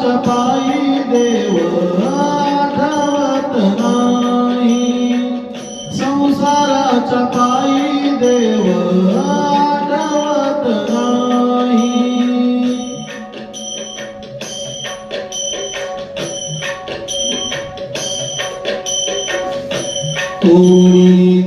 संसाराच्या पायी देव आठवत नाही. संसाराच्या पायी देव आठवत नाही. कोणी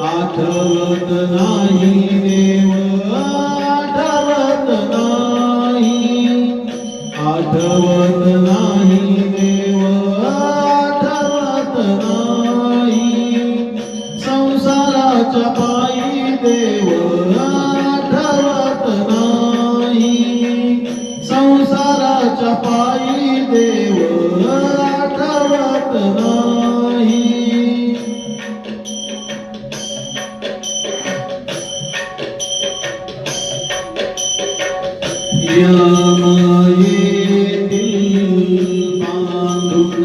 आठवत नाही देव आठवत नाही। आठवत नाही देव आठवत नाही। संसाराच्या पायी देव संसाराच्या पायी देव आठवत नाही. या बांधून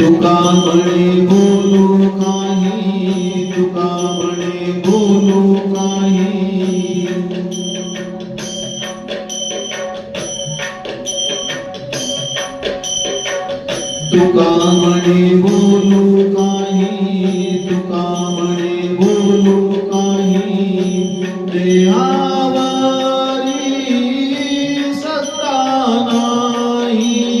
तुका म्हणे बोलू काही तुका म्हणे बोलू काही. तुका म्हणे बोलू काही तुका म्हणे बोलू काही. देहावरी सत्ता नाही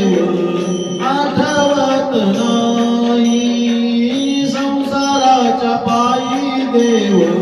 नाही संसाराच्या पायी देव